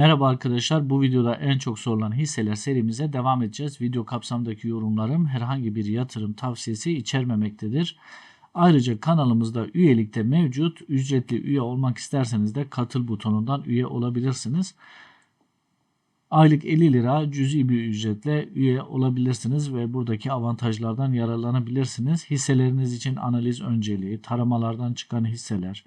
Merhaba arkadaşlar. Bu videoda en çok sorulan hisseler serimize devam edeceğiz. Video kapsamındaki yorumlarım herhangi bir yatırım tavsiyesi içermemektedir. Ayrıca kanalımızda üyelikte mevcut. Ücretli üye olmak isterseniz de katıl butonundan üye olabilirsiniz. Aylık 50 lira cüzi bir ücretle üye olabilirsiniz ve buradaki avantajlardan yararlanabilirsiniz. Hisseleriniz için analiz önceliği, taramalardan çıkan hisseler,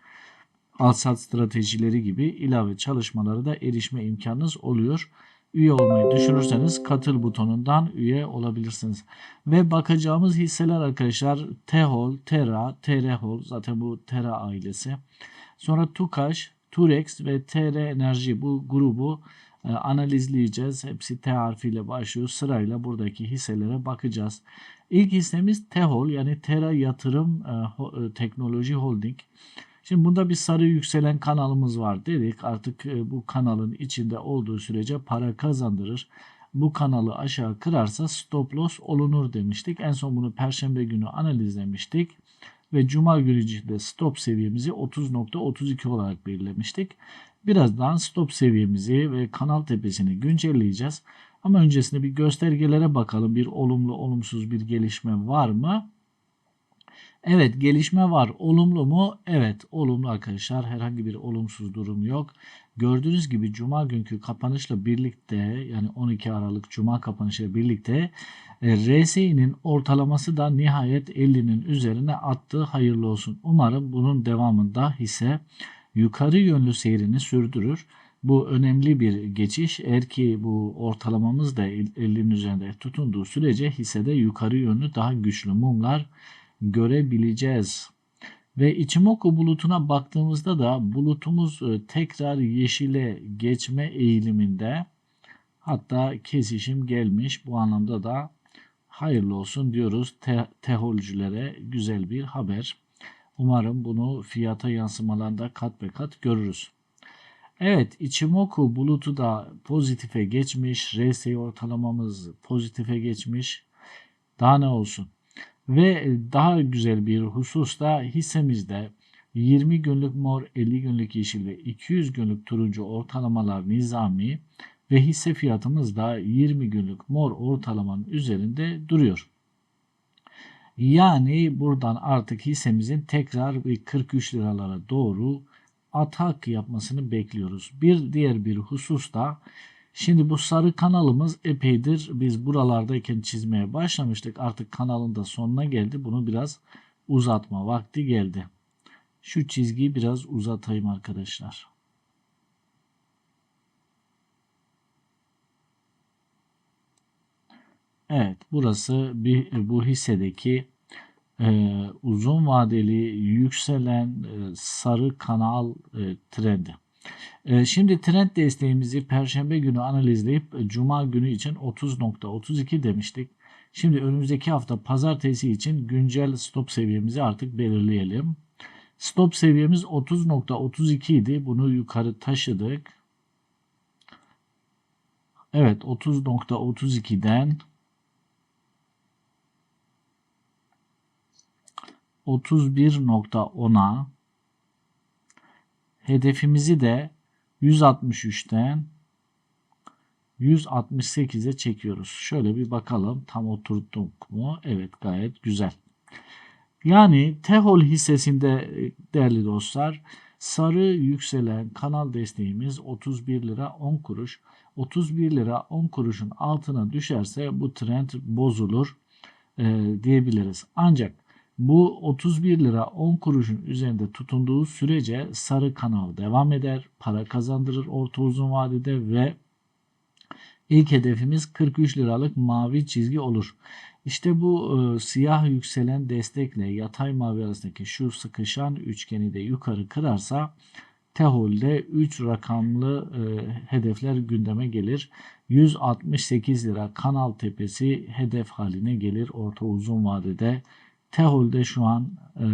al-sat stratejileri gibi ilave çalışmalara da erişme imkanınız oluyor. Üye olmayı düşünürseniz katıl butonundan üye olabilirsiniz. Ve bakacağımız hisseler arkadaşlar Tehol, Tera, Terehol zaten bu Tera ailesi. Sonra Tukaş, Turex ve TR Enerji bu grubu e, analizleyeceğiz. Hepsi T harfiyle başlıyor. Sırayla buradaki hisselere bakacağız. İlk hissemiz Tehol yani Tera Yatırım e, e, Teknoloji Holding. Şimdi bunda bir sarı yükselen kanalımız var dedik. Artık e, bu kanalın içinde olduğu sürece para kazandırır. Bu kanalı aşağı kırarsa stop loss olunur demiştik. En son bunu perşembe günü analizlemiştik. Ve cuma günü içinde stop seviyemizi 30.32 olarak belirlemiştik. Birazdan stop seviyemizi ve kanal tepesini güncelleyeceğiz. Ama öncesinde bir göstergelere bakalım. Bir olumlu olumsuz bir gelişme var mı? Evet gelişme var. Olumlu mu? Evet olumlu arkadaşlar. Herhangi bir olumsuz durum yok. Gördüğünüz gibi cuma günkü kapanışla birlikte yani 12 Aralık cuma kapanışıyla birlikte e, RSI'nin ortalaması da nihayet 50'nin üzerine attı. Hayırlı olsun. Umarım bunun devamında hisse yukarı yönlü seyrini sürdürür. Bu önemli bir geçiş. Eğer ki bu ortalamamız da 50'nin üzerinde tutunduğu sürece hissede yukarı yönlü daha güçlü mumlar görebileceğiz. Ve Ichimoku bulutuna baktığımızda da bulutumuz e, tekrar yeşile geçme eğiliminde. Hatta kesişim gelmiş. Bu anlamda da hayırlı olsun diyoruz te teholcülere güzel bir haber. Umarım bunu fiyata yansımalarında kat be kat görürüz. Evet Ichimoku bulutu da pozitife geçmiş. RSI ortalamamız pozitife geçmiş. Daha ne olsun? Ve daha güzel bir husus da hissemizde 20 günlük mor, 50 günlük yeşil ve 200 günlük turuncu ortalamalar nizami ve hisse fiyatımız da 20 günlük mor ortalamanın üzerinde duruyor. Yani buradan artık hissemizin tekrar bir 43 liralara doğru atak yapmasını bekliyoruz. Bir diğer bir husus da Şimdi bu sarı kanalımız epeydir biz buralardayken çizmeye başlamıştık. Artık kanalın da sonuna geldi. Bunu biraz uzatma vakti geldi. Şu çizgiyi biraz uzatayım arkadaşlar. Evet burası bir, bu hissedeki e, uzun vadeli yükselen e, sarı kanal e, trendi. Ee, şimdi trend desteğimizi perşembe günü analizleyip e, cuma günü için 30.32 demiştik. Şimdi önümüzdeki hafta pazartesi için güncel stop seviyemizi artık belirleyelim. Stop seviyemiz 30.32 idi. Bunu yukarı taşıdık. Evet 30.32'den 31.10'a hedefimizi de 163'ten 168'e çekiyoruz. Şöyle bir bakalım tam oturduk mu? Evet gayet güzel. Yani Tehol hissesinde değerli dostlar sarı yükselen kanal desteğimiz 31 lira 10 kuruş. 31 lira 10 kuruşun altına düşerse bu trend bozulur e, diyebiliriz. Ancak bu 31 lira 10 kuruşun üzerinde tutunduğu sürece sarı kanal devam eder. Para kazandırır orta uzun vadede ve ilk hedefimiz 43 liralık mavi çizgi olur. İşte bu e, siyah yükselen destekle yatay mavi arasındaki şu sıkışan üçgeni de yukarı kırarsa Tehol'de 3 rakamlı e, hedefler gündeme gelir. 168 lira kanal tepesi hedef haline gelir orta uzun vadede. Tehol'de şu an e,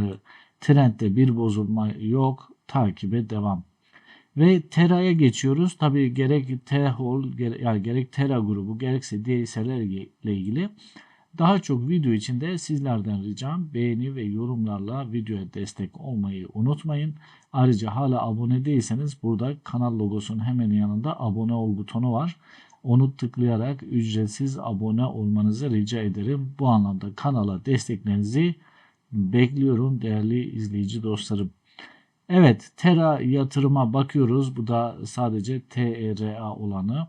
trendde bir bozulma yok. Takibe devam. Ve Tera'ya geçiyoruz. Tabi gerek Tehol gere, yani gerek Tera grubu gerekse diğer hisselerle ilgili daha çok video içinde sizlerden ricam beğeni ve yorumlarla videoya destek olmayı unutmayın. Ayrıca hala abone değilseniz burada kanal logosunun hemen yanında abone ol butonu var. Onu tıklayarak ücretsiz abone olmanızı rica ederim. Bu anlamda kanala desteklerinizi bekliyorum değerli izleyici dostlarım. Evet Tera yatırıma bakıyoruz. Bu da sadece TERA olanı.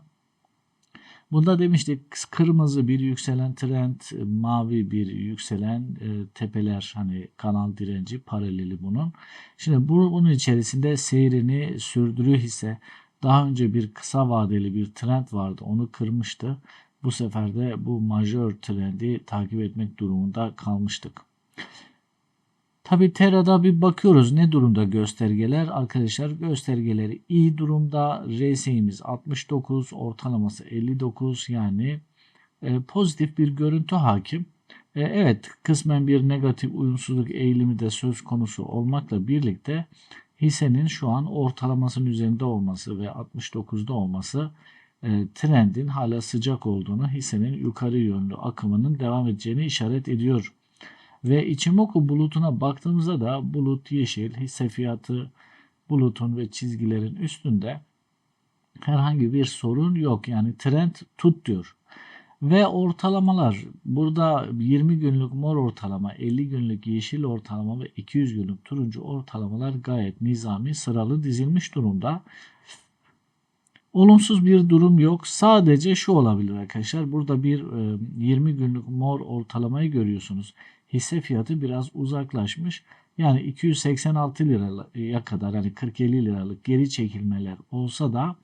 Bunda demiştik kırmızı bir yükselen trend, mavi bir yükselen e, tepeler hani kanal direnci paraleli bunun. Şimdi bu, bunun içerisinde seyrini sürdürüyor hisse daha önce bir kısa vadeli bir trend vardı onu kırmıştı. Bu sefer de bu majör trendi takip etmek durumunda kalmıştık. Tabi Tera'da bir bakıyoruz ne durumda göstergeler. Arkadaşlar göstergeleri iyi durumda. RSI'miz 69, ortalaması 59 yani e, pozitif bir görüntü hakim. E, evet kısmen bir negatif uyumsuzluk eğilimi de söz konusu olmakla birlikte hissenin şu an ortalamasının üzerinde olması ve 69'da olması e, trendin hala sıcak olduğunu, hissenin yukarı yönlü akımının devam edeceğini işaret ediyor. Ve Ichimoku bulutuna baktığımızda da bulut yeşil, hisse fiyatı bulutun ve çizgilerin üstünde herhangi bir sorun yok. Yani trend tut diyor. Ve ortalamalar burada 20 günlük mor ortalama, 50 günlük yeşil ortalama ve 200 günlük turuncu ortalamalar gayet nizami sıralı dizilmiş durumda. Olumsuz bir durum yok. Sadece şu olabilir arkadaşlar. Burada bir 20 günlük mor ortalamayı görüyorsunuz hisse fiyatı biraz uzaklaşmış. Yani 286 liraya kadar hani 40-50 liralık geri çekilmeler olsa da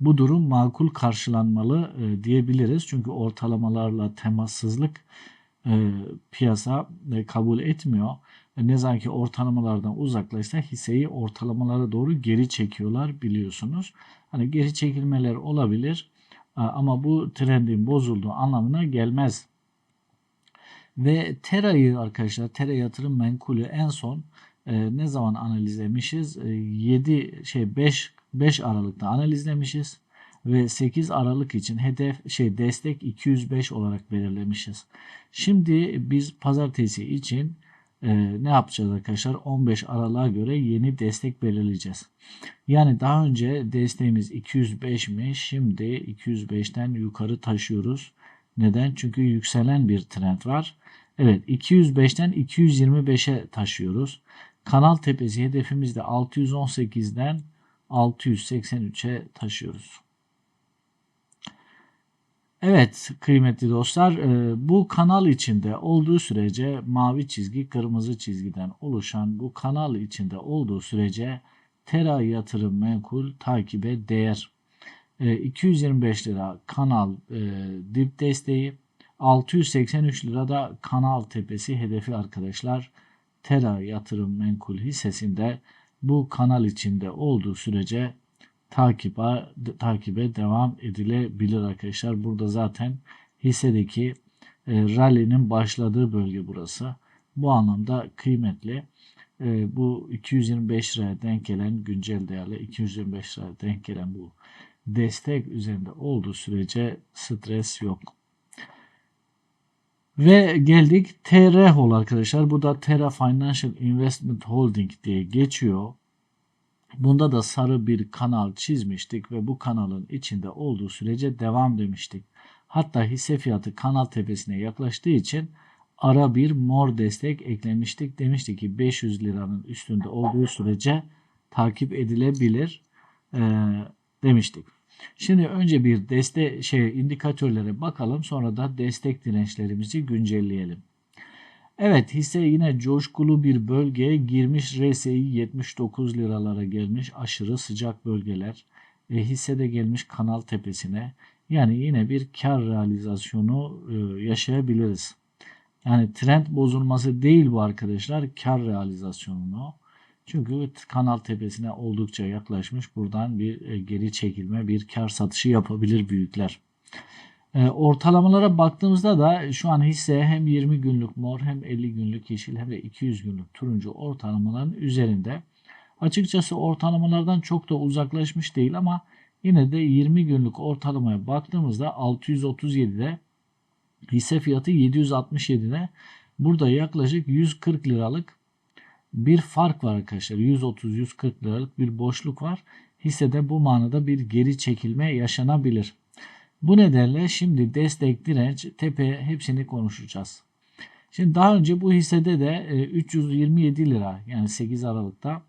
bu durum makul karşılanmalı e, diyebiliriz. Çünkü ortalamalarla temassızlık e, piyasa e, kabul etmiyor. E, ne zaman ki ortalamalardan uzaklaşsa hisseyi ortalamalara doğru geri çekiyorlar biliyorsunuz. Hani geri çekilmeler olabilir ama bu trendin bozulduğu anlamına gelmez. Ve Tera'yı arkadaşlar Tera yatırım menkulü en son e, ne zaman analizlemişiz? E, 7 şey 5 5 Aralık'ta analizlemişiz ve 8 Aralık için hedef şey destek 205 olarak belirlemişiz. Şimdi biz pazartesi için e, ne yapacağız arkadaşlar? 15 Aralık'a göre yeni destek belirleyeceğiz. Yani daha önce desteğimiz 205'miş. Şimdi 205'ten yukarı taşıyoruz. Neden? Çünkü yükselen bir trend var. Evet 205'ten 225'e taşıyoruz. Kanal tepesi hedefimizde 618'den 683'e taşıyoruz. Evet kıymetli dostlar e, bu kanal içinde olduğu sürece mavi çizgi kırmızı çizgiden oluşan bu kanal içinde olduğu sürece Tera yatırım menkul takibe değer. 225 e, lira kanal e, dip desteği 683 lirada Kanal Tepesi hedefi arkadaşlar. Tera yatırım menkul hissesinde bu kanal içinde olduğu sürece takibe, takibe devam edilebilir arkadaşlar. Burada zaten hissedeki e, rally'nin başladığı bölge burası. Bu anlamda kıymetli. E, bu 225 liraya denk gelen güncel değerli 225 liraya denk gelen bu destek üzerinde olduğu sürece stres yok. Ve geldik TRHOL arkadaşlar. Bu da Terra Financial Investment Holding diye geçiyor. Bunda da sarı bir kanal çizmiştik ve bu kanalın içinde olduğu sürece devam demiştik. Hatta hisse fiyatı kanal tepesine yaklaştığı için ara bir mor destek eklemiştik. Demiştik ki 500 liranın üstünde olduğu sürece takip edilebilir e, demiştik. Şimdi önce bir deste şey indikatörlere bakalım sonra da destek dirençlerimizi güncelleyelim. Evet hisse yine coşkulu bir bölgeye girmiş RSI 79 liralara gelmiş aşırı sıcak bölgeler. E, hisse de gelmiş kanal tepesine. Yani yine bir kar realizasyonu e, yaşayabiliriz. Yani trend bozulması değil bu arkadaşlar kar realizasyonunu çünkü kanal tepesine oldukça yaklaşmış. Buradan bir e, geri çekilme, bir kar satışı yapabilir büyükler. E, ortalamalara baktığımızda da şu an hisse hem 20 günlük mor hem 50 günlük yeşil hem de 200 günlük turuncu ortalamaların üzerinde. Açıkçası ortalamalardan çok da uzaklaşmış değil ama yine de 20 günlük ortalamaya baktığımızda 637'de hisse fiyatı 767'de burada yaklaşık 140 liralık bir fark var arkadaşlar. 130-140 liralık bir boşluk var. Hissede bu manada bir geri çekilme yaşanabilir. Bu nedenle şimdi destek, direnç, tepe hepsini konuşacağız. Şimdi daha önce bu hissede de e, 327 lira yani 8 Aralık'ta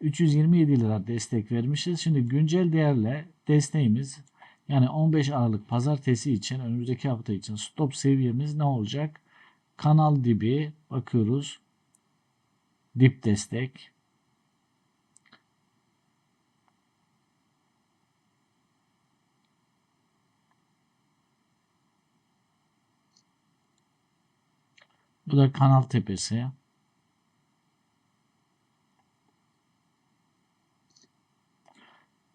327 lira destek vermişiz. Şimdi güncel değerle desteğimiz yani 15 Aralık pazartesi için önümüzdeki hafta için stop seviyemiz ne olacak? Kanal dibi bakıyoruz. Dip destek. Bu da kanal tepesi.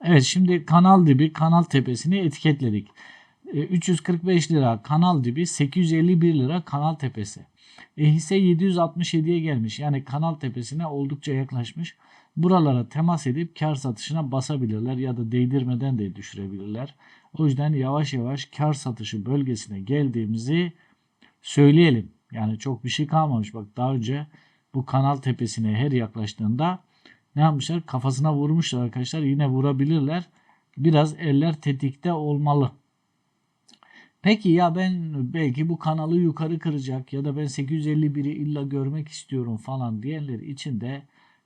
Evet şimdi kanal dibi kanal tepesini etiketledik. E, 345 lira kanal dibi 851 lira kanal tepesi. E, hisse 767'ye gelmiş. Yani kanal tepesine oldukça yaklaşmış. Buralara temas edip kar satışına basabilirler ya da değdirmeden de düşürebilirler. O yüzden yavaş yavaş kar satışı bölgesine geldiğimizi söyleyelim. Yani çok bir şey kalmamış. Bak daha önce bu kanal tepesine her yaklaştığında ne yapmışlar? Kafasına vurmuşlar arkadaşlar. Yine vurabilirler. Biraz eller tetikte olmalı. Peki ya ben belki bu kanalı yukarı kıracak ya da ben 851'i illa görmek istiyorum falan diyenler için de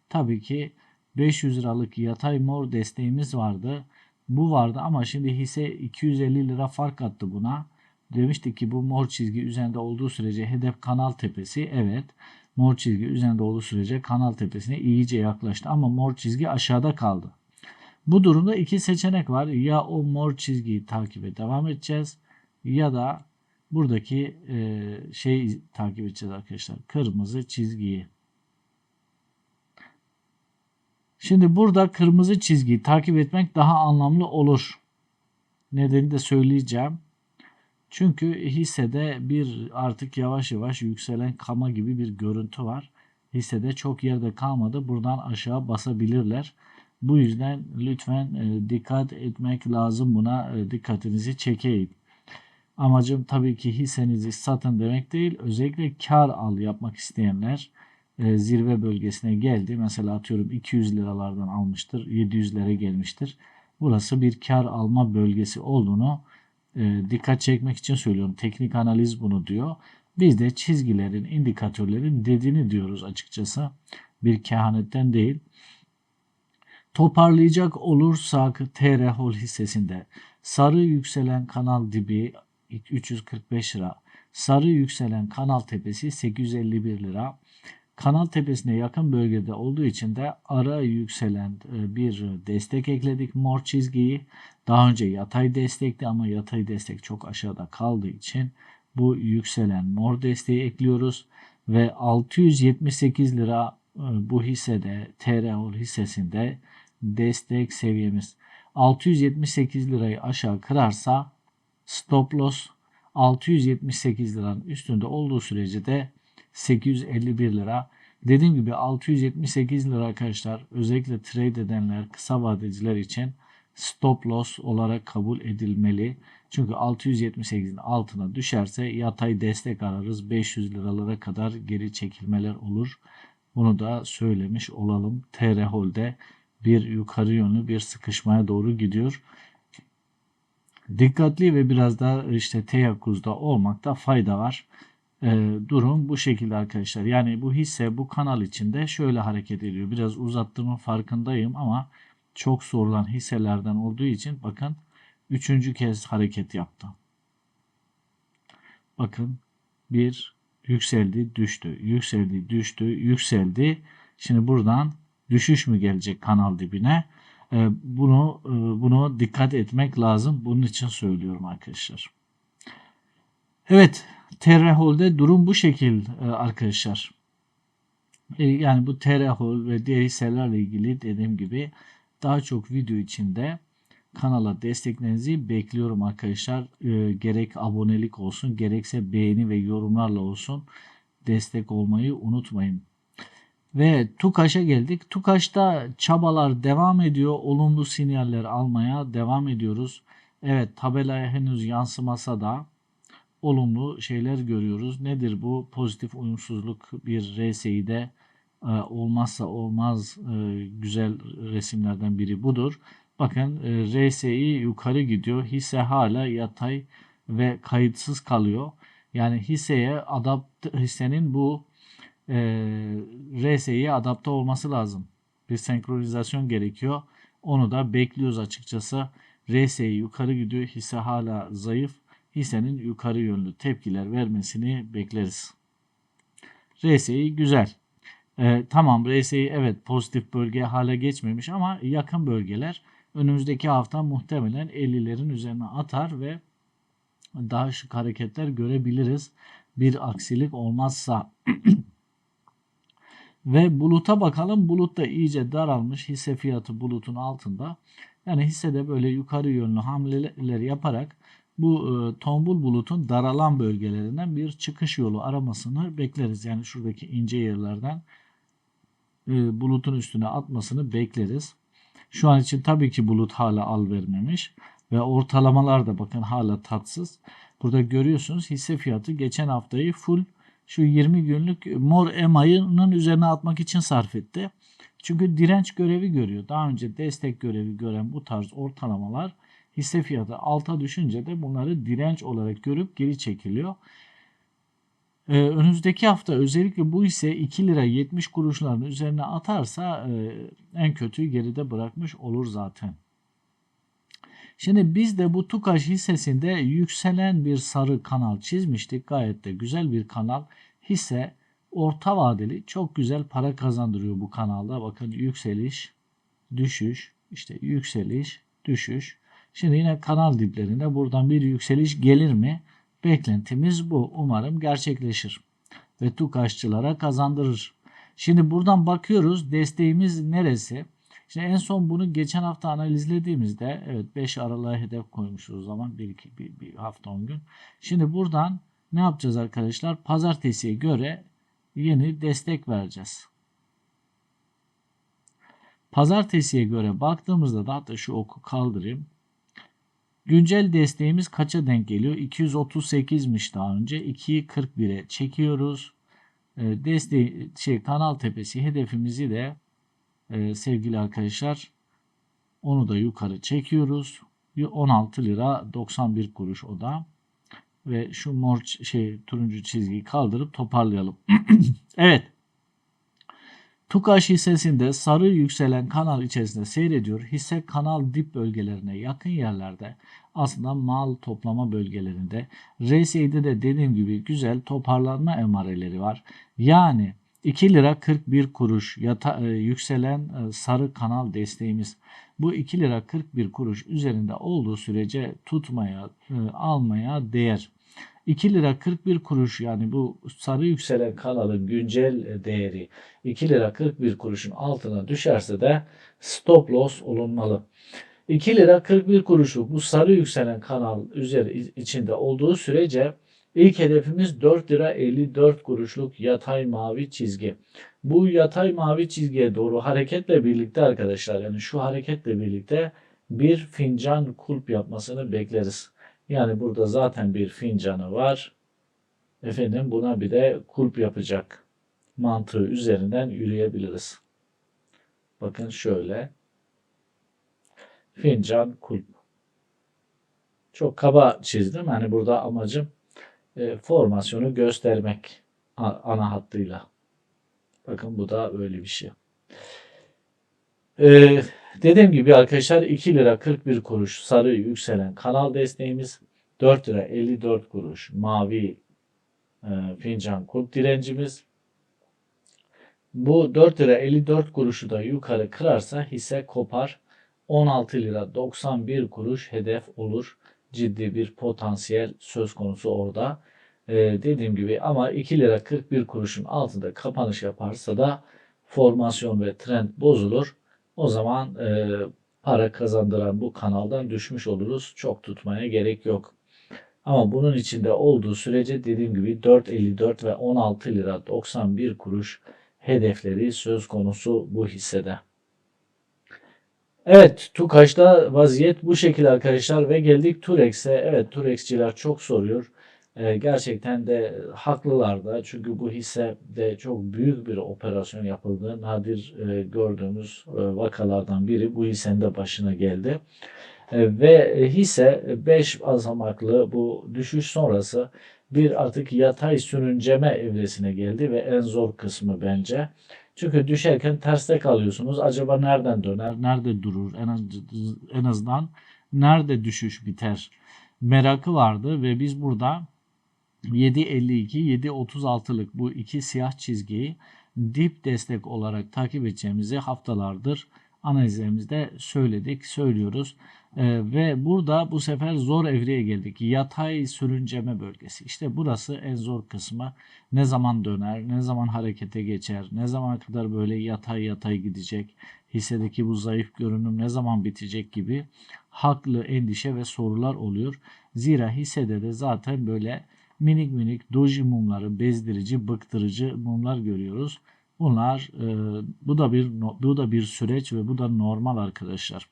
tabii ki 500 liralık yatay mor desteğimiz vardı. Bu vardı ama şimdi hisse 250 lira fark attı buna. Demiştik ki bu mor çizgi üzerinde olduğu sürece hedef kanal tepesi. Evet mor çizgi üzerinde olduğu sürece kanal tepesine iyice yaklaştı ama mor çizgi aşağıda kaldı. Bu durumda iki seçenek var. Ya o mor çizgiyi takibe devam edeceğiz ya da buradaki e, şeyi takip edeceğiz arkadaşlar. Kırmızı çizgiyi. Şimdi burada kırmızı çizgiyi takip etmek daha anlamlı olur. Nedeni de söyleyeceğim. Çünkü hissede bir artık yavaş yavaş yükselen kama gibi bir görüntü var. Hissede çok yerde kalmadı. Buradan aşağı basabilirler. Bu yüzden lütfen e, dikkat etmek lazım buna e, dikkatinizi çekeyim. Amacım tabii ki hissenizi satın demek değil. Özellikle kar al yapmak isteyenler e, zirve bölgesine geldi. Mesela atıyorum 200 liralardan almıştır. 700'lere gelmiştir. Burası bir kar alma bölgesi olduğunu e, dikkat çekmek için söylüyorum. Teknik analiz bunu diyor. Biz de çizgilerin, indikatörlerin dediğini diyoruz açıkçası. Bir kehanetten değil. Toparlayacak olursak TR Hol hissesinde sarı yükselen kanal dibi 345 lira. Sarı yükselen kanal tepesi 851 lira. Kanal tepesine yakın bölgede olduğu için de ara yükselen e, bir destek ekledik mor çizgiyi. Daha önce yatay destekti ama yatay destek çok aşağıda kaldığı için bu yükselen mor desteği ekliyoruz ve 678 lira e, bu hissede TROL hissesinde destek seviyemiz 678 lirayı aşağı kırarsa stop loss 678 liranın üstünde olduğu sürece de 851 lira. Dediğim gibi 678 lira arkadaşlar özellikle trade edenler kısa vadeciler için stop loss olarak kabul edilmeli. Çünkü 678'in altına düşerse yatay destek ararız. 500 liralara kadar geri çekilmeler olur. Bunu da söylemiş olalım. TR Hold'e bir yukarı yönlü bir sıkışmaya doğru gidiyor. Dikkatli ve biraz daha işte teyakkuzda olmakta fayda var. Ee, durum bu şekilde arkadaşlar. Yani bu hisse bu kanal içinde şöyle hareket ediyor. Biraz uzattığımın farkındayım ama çok sorulan hisselerden olduğu için bakın üçüncü kez hareket yaptı. Bakın bir yükseldi düştü yükseldi düştü yükseldi. Şimdi buradan düşüş mü gelecek kanal dibine? Ee, bunu e, bunu dikkat etmek lazım. Bunun için söylüyorum arkadaşlar. Evet Terrehol'de durum bu şekil e, arkadaşlar. E, yani bu Terrehol ve diğer hisselerle ilgili dediğim gibi daha çok video içinde kanala desteklerinizi bekliyorum arkadaşlar. Gerek abonelik olsun gerekse beğeni ve yorumlarla olsun destek olmayı unutmayın. Ve TUKAŞ'a geldik. TUKAŞ'ta çabalar devam ediyor. Olumlu sinyaller almaya devam ediyoruz. Evet tabelaya henüz yansımasa da olumlu şeyler görüyoruz. Nedir bu? Pozitif uyumsuzluk bir RSI'de e, olmazsa olmaz e, güzel resimlerden biri budur. Bakın e, RSI yukarı gidiyor. Hisse hala yatay ve kayıtsız kalıyor. Yani hisseye adapt hissenin bu e, RSI'ye adapte olması lazım. Bir senkronizasyon gerekiyor. Onu da bekliyoruz açıkçası. RSI yukarı gidiyor. Hisse hala zayıf. Hissenin yukarı yönlü tepkiler vermesini bekleriz. RSI güzel. Ee, tamam RSI evet pozitif bölge hala geçmemiş ama yakın bölgeler önümüzdeki hafta muhtemelen 50'lerin üzerine atar ve daha şık hareketler görebiliriz. Bir aksilik olmazsa. ve buluta bakalım. Bulut da iyice daralmış. Hisse fiyatı bulutun altında. Yani hissede böyle yukarı yönlü hamleler yaparak bu e, tombul bulutun daralan bölgelerinden bir çıkış yolu aramasını bekleriz. Yani şuradaki ince yerlerden e, bulutun üstüne atmasını bekleriz. Şu an için tabii ki bulut hala al vermemiş ve ortalamalar da bakın hala tatsız. Burada görüyorsunuz hisse fiyatı geçen haftayı full şu 20 günlük mor EMA'nın üzerine atmak için sarf etti. Çünkü direnç görevi görüyor. Daha önce destek görevi gören bu tarz ortalamalar hisse fiyatı alta düşünce de bunları direnç olarak görüp geri çekiliyor. Ee, önümüzdeki hafta özellikle bu hisse 2 lira 70 kuruşların üzerine atarsa e, en kötüyü geride bırakmış olur zaten. Şimdi biz de bu TUKAŞ hissesinde yükselen bir sarı kanal çizmiştik. Gayet de güzel bir kanal. Hisse orta vadeli çok güzel para kazandırıyor bu kanalda. Bakın yükseliş, düşüş, işte yükseliş, düşüş. Şimdi yine kanal diplerinde buradan bir yükseliş gelir mi? Beklentimiz bu. Umarım gerçekleşir. Ve TUKAŞçılara kazandırır. Şimdi buradan bakıyoruz desteğimiz neresi? Şimdi en son bunu geçen hafta analizlediğimizde evet 5 aralığa hedef koymuşuz o zaman bir, iki, bir, bir hafta 10 gün. Şimdi buradan ne yapacağız arkadaşlar? Pazartesiye göre yeni destek vereceğiz. Pazartesiye göre baktığımızda da hatta şu oku kaldırayım. Güncel desteğimiz kaça denk geliyor? 238'miş daha önce. 2'yi 41'e çekiyoruz. Desteği şey kanal tepesi hedefimizi de e, sevgili arkadaşlar onu da yukarı çekiyoruz. 16 lira 91 kuruş o da. Ve şu mor şey turuncu çizgiyi kaldırıp toparlayalım. evet. Tukaş hissesinde sarı yükselen kanal içerisinde seyrediyor. Hisse kanal dip bölgelerine yakın yerlerde aslında mal toplama bölgelerinde. RSI'de de dediğim gibi güzel toparlanma emareleri var. Yani 2 lira 41 kuruş yata, e, yükselen e, sarı kanal desteğimiz. Bu 2 lira 41 kuruş üzerinde olduğu sürece tutmaya, e, almaya değer. 2 lira 41 kuruş yani bu sarı yükselen kanalın güncel değeri 2 lira 41 kuruşun altına düşerse de stop loss olunmalı. 2 lira 41 kuruşluk bu sarı yükselen kanal üzeri içinde olduğu sürece ilk hedefimiz 4 lira 54 kuruşluk yatay mavi çizgi. Bu yatay mavi çizgiye doğru hareketle birlikte arkadaşlar yani şu hareketle birlikte bir fincan kulp yapmasını bekleriz. Yani burada zaten bir fincanı var. Efendim buna bir de kulp yapacak mantığı üzerinden yürüyebiliriz. Bakın şöyle. Fincan kulp. Çok kaba çizdim. Hani burada amacım e, formasyonu göstermek ana hattıyla. Bakın bu da böyle bir şey. Ee, dediğim gibi arkadaşlar 2 lira 41 kuruş sarı yükselen kanal desteğimiz 4 lira 54 kuruş mavi e, fincan kulp direncimiz bu 4 lira 54 kuruşu da yukarı kırarsa hisse kopar 16 lira 91 kuruş hedef olur. Ciddi bir potansiyel söz konusu orada. Ee, dediğim gibi ama 2 lira 41 kuruşun altında kapanış yaparsa da formasyon ve trend bozulur. O zaman e, para kazandıran bu kanaldan düşmüş oluruz. Çok tutmaya gerek yok. Ama bunun içinde olduğu sürece dediğim gibi 4.54 ve 16 lira 91 kuruş hedefleri söz konusu bu hissede. Evet Tukaş'ta vaziyet bu şekilde arkadaşlar ve geldik Turex'e. Evet Turex'ciler çok soruyor. E, gerçekten de haklılar da çünkü bu hisse de çok büyük bir operasyon yapıldı. Nadir e, gördüğümüz e, vakalardan biri bu hissenin de başına geldi. E, ve hisse 5 basamaklı bu düşüş sonrası bir artık yatay sürünceme evresine geldi ve en zor kısmı bence. Çünkü düşerken terste kalıyorsunuz. Acaba nereden döner, nerede durur, en, az, en azından nerede düşüş biter merakı vardı ve biz burada 7.52, 7.36'lık bu iki siyah çizgiyi dip destek olarak takip edeceğimizi haftalardır analizlerimizde söyledik, söylüyoruz. Ee, ve burada bu sefer zor evreye geldik. Yatay sürünceme bölgesi. İşte burası en zor kısmı. Ne zaman döner, ne zaman harekete geçer, ne zamana kadar böyle yatay yatay gidecek, hissedeki bu zayıf görünüm ne zaman bitecek gibi haklı endişe ve sorular oluyor. Zira hissede de zaten böyle minik minik doji mumları, bezdirici, bıktırıcı mumlar görüyoruz. Bunlar e, bu da bir bu da bir süreç ve bu da normal arkadaşlar.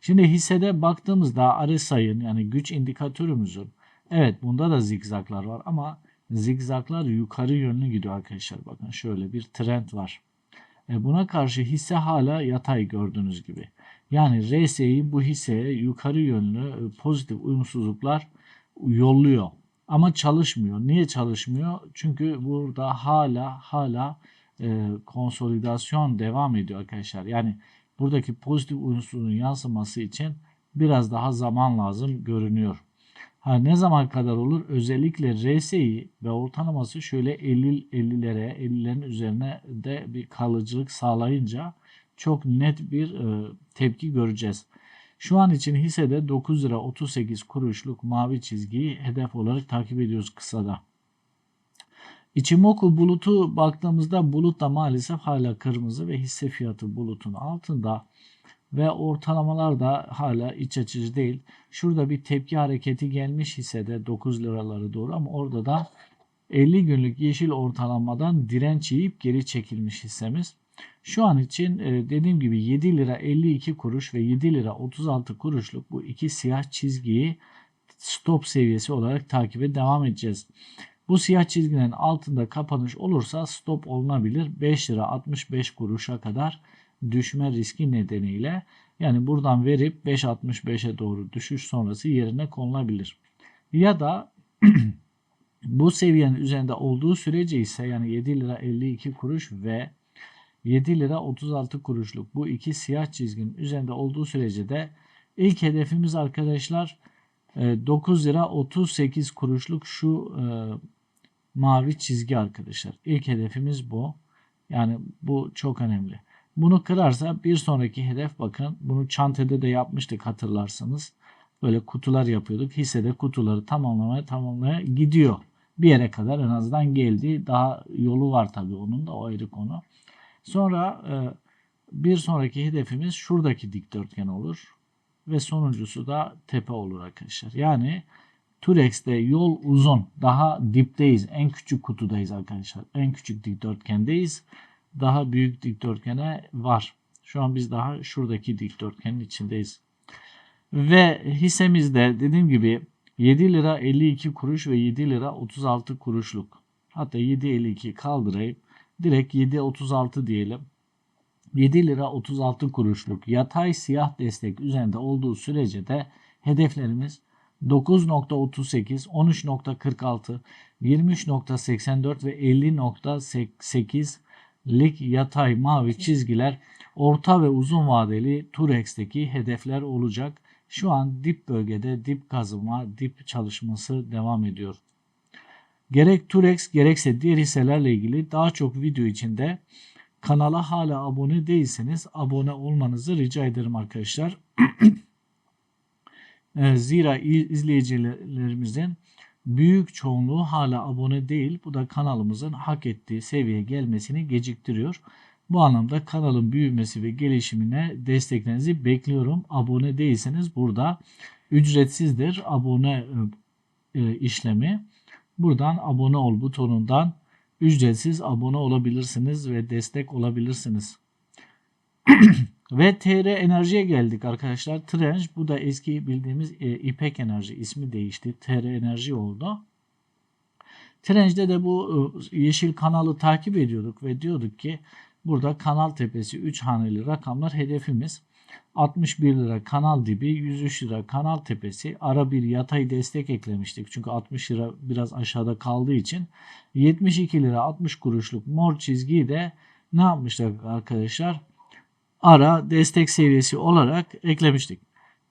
Şimdi hissede baktığımızda RSI'ın yani güç indikatörümüzün evet bunda da zigzaglar var ama zigzaglar yukarı yönlü gidiyor arkadaşlar. Bakın şöyle bir trend var. E buna karşı hisse hala yatay gördüğünüz gibi. Yani RSI bu hisseye yukarı yönlü e, pozitif uyumsuzluklar yolluyor. Ama çalışmıyor. Niye çalışmıyor? Çünkü burada hala hala e, konsolidasyon devam ediyor arkadaşlar. Yani buradaki pozitif uyumsuzluğun yansıması için biraz daha zaman lazım görünüyor. Ha, ne zaman kadar olur? Özellikle RSI ve ortalaması şöyle 50 50'lere 50'lerin üzerine de bir kalıcılık sağlayınca çok net bir e, tepki göreceğiz. Şu an için hissede 9 lira 38 kuruşluk mavi çizgiyi hedef olarak takip ediyoruz kısada. İçimoku bulutu baktığımızda bulut da maalesef hala kırmızı ve hisse fiyatı bulutun altında ve ortalamalar da hala iç açıcı değil. Şurada bir tepki hareketi gelmiş hissede 9 liraları doğru ama orada da 50 günlük yeşil ortalamadan direnç yiyip geri çekilmiş hissemiz. Şu an için e, dediğim gibi 7 lira 52 kuruş ve 7 lira 36 kuruşluk bu iki siyah çizgiyi stop seviyesi olarak takibe devam edeceğiz. Bu siyah çizginin altında kapanış olursa stop olunabilir. 5 lira 65 kuruşa kadar düşme riski nedeniyle yani buradan verip 5.65'e doğru düşüş sonrası yerine konulabilir. Ya da bu seviyenin üzerinde olduğu sürece ise yani 7 lira 52 kuruş ve 7 lira 36 kuruşluk bu iki siyah çizginin üzerinde olduğu sürece de ilk hedefimiz arkadaşlar 9 lira 38 kuruşluk şu mavi çizgi arkadaşlar. İlk hedefimiz bu. Yani bu çok önemli. Bunu kırarsa bir sonraki hedef bakın. Bunu çantada da yapmıştık hatırlarsanız. Böyle kutular yapıyorduk. Hissede kutuları tamamlamaya tamamlamaya gidiyor. Bir yere kadar en azından geldi. Daha yolu var tabii onun da o ayrı konu. Sonra e, bir sonraki hedefimiz şuradaki dikdörtgen olur. Ve sonuncusu da tepe olur arkadaşlar. Yani Turex'te yol uzun. Daha dipteyiz. En küçük kutudayız arkadaşlar. En küçük dikdörtgendeyiz. Daha büyük dikdörtgene var. Şu an biz daha şuradaki dikdörtgenin içindeyiz. Ve hissemizde dediğim gibi 7 lira 52 kuruş ve 7 lira 36 kuruşluk. Hatta 7.52 kaldırayım. Direkt 7.36 diyelim. 7 lira 36 kuruşluk yatay siyah destek üzerinde olduğu sürece de hedeflerimiz 9.38, 13.46, 23.84 ve 50.8'lik yatay mavi çizgiler orta ve uzun vadeli Turex'teki hedefler olacak. Şu an dip bölgede dip kazıma, dip çalışması devam ediyor. Gerek Turex gerekse diğer hisselerle ilgili daha çok video içinde kanala hala abone değilseniz abone olmanızı rica ederim arkadaşlar. Ee, zira izleyicilerimizin büyük çoğunluğu hala abone değil. Bu da kanalımızın hak ettiği seviyeye gelmesini geciktiriyor. Bu anlamda kanalın büyümesi ve gelişimine desteklerinizi bekliyorum. Abone değilseniz burada ücretsizdir abone e, e, işlemi. Buradan abone ol butonundan ücretsiz abone olabilirsiniz ve destek olabilirsiniz. Ve TR Enerji'ye geldik arkadaşlar. Trench bu da eski bildiğimiz e, İpek Enerji ismi değişti. TR Enerji oldu. Trencide de bu e, yeşil kanalı takip ediyorduk ve diyorduk ki burada kanal tepesi 3 haneli rakamlar hedefimiz. 61 lira kanal dibi, 103 lira kanal tepesi. Ara bir yatay destek eklemiştik. Çünkü 60 lira biraz aşağıda kaldığı için. 72 lira 60 kuruşluk mor çizgiyi de ne yapmışlar arkadaşlar? Ara destek seviyesi olarak eklemiştik.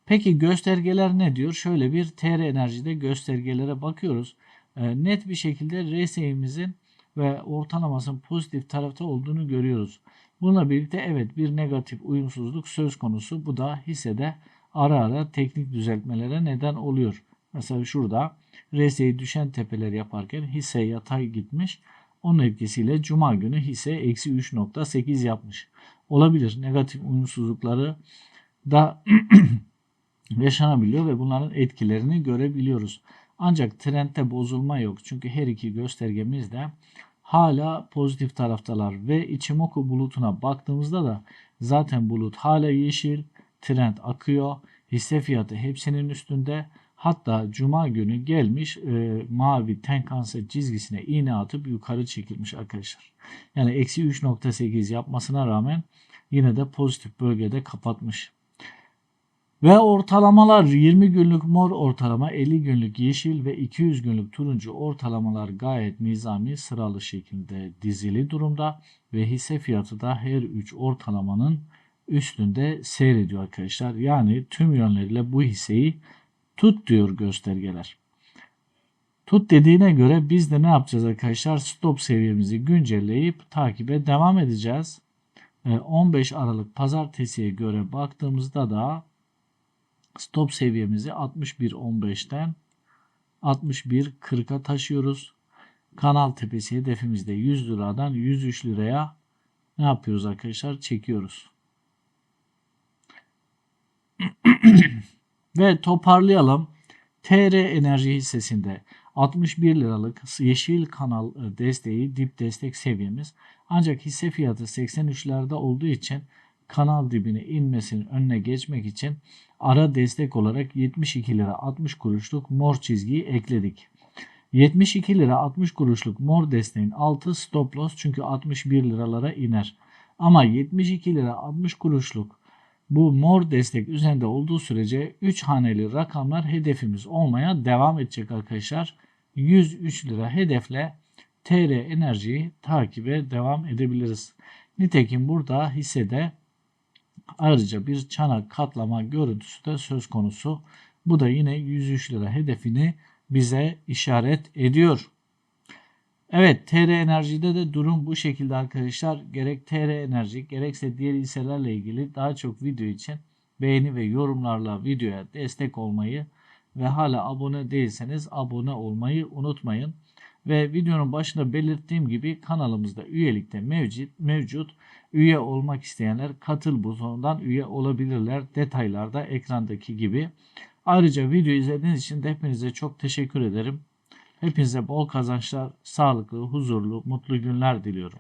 Peki göstergeler ne diyor? Şöyle bir TR Enerji'de göstergelere bakıyoruz. Ee, net bir şekilde RSI'mizin ve ortalamasının pozitif tarafta olduğunu görüyoruz. Bununla birlikte evet bir negatif uyumsuzluk söz konusu. Bu da hissede ara ara teknik düzeltmelere neden oluyor. Mesela şurada RSI düşen tepeler yaparken hisse yatay gitmiş. Onun etkisiyle cuma günü hisse eksi 3.8 yapmış. Olabilir. Negatif uyumsuzlukları da yaşanabiliyor ve bunların etkilerini görebiliyoruz. Ancak trendte bozulma yok. Çünkü her iki göstergemiz de hala pozitif taraftalar ve Ichimoku bulutuna baktığımızda da zaten bulut hala yeşil, trend akıyor, hisse fiyatı hepsinin üstünde. Hatta cuma günü gelmiş e, mavi Tenkan-se çizgisine iğne atıp yukarı çekilmiş arkadaşlar. Yani eksi 3.8 yapmasına rağmen yine de pozitif bölgede kapatmış. Ve ortalamalar 20 günlük mor ortalama, 50 günlük yeşil ve 200 günlük turuncu ortalamalar gayet nizami sıralı şekilde dizili durumda ve hisse fiyatı da her 3 ortalamanın üstünde seyrediyor arkadaşlar. Yani tüm yönleriyle bu hisseyi tut diyor göstergeler. Tut dediğine göre biz de ne yapacağız arkadaşlar? Stop seviyemizi güncelleyip takibe devam edeceğiz. 15 Aralık pazartesiye göre baktığımızda da stop seviyemizi 61.15'ten 61.40'a taşıyoruz. Kanal tepesi hedefimizde 100 liradan 103 liraya ne yapıyoruz arkadaşlar? Çekiyoruz. Ve toparlayalım. TR Enerji hissesinde 61 liralık yeşil kanal e, desteği dip destek seviyemiz. Ancak hisse fiyatı 83'lerde olduğu için kanal dibine inmesinin önüne geçmek için ara destek olarak 72 lira 60 kuruşluk mor çizgiyi ekledik. 72 lira 60 kuruşluk mor desteğin altı stop loss çünkü 61 liralara iner. Ama 72 lira 60 kuruşluk bu mor destek üzerinde olduğu sürece 3 haneli rakamlar hedefimiz olmaya devam edecek arkadaşlar. 103 lira hedefle TR enerjiyi takibe devam edebiliriz. Nitekim burada hissede ayrıca bir çanak katlama görüntüsü de söz konusu. Bu da yine 103 lira hedefini bize işaret ediyor. Evet TR Enerji'de de durum bu şekilde arkadaşlar. Gerek TR Enerji gerekse diğer hisselerle ilgili daha çok video için beğeni ve yorumlarla videoya destek olmayı ve hala abone değilseniz abone olmayı unutmayın. Ve videonun başında belirttiğim gibi kanalımızda üyelikte mevcut. mevcut. Üye olmak isteyenler katıl butonundan üye olabilirler. Detaylarda ekrandaki gibi. Ayrıca video izlediğiniz için de hepinize çok teşekkür ederim. Hepinize bol kazançlar, sağlıklı, huzurlu, mutlu günler diliyorum.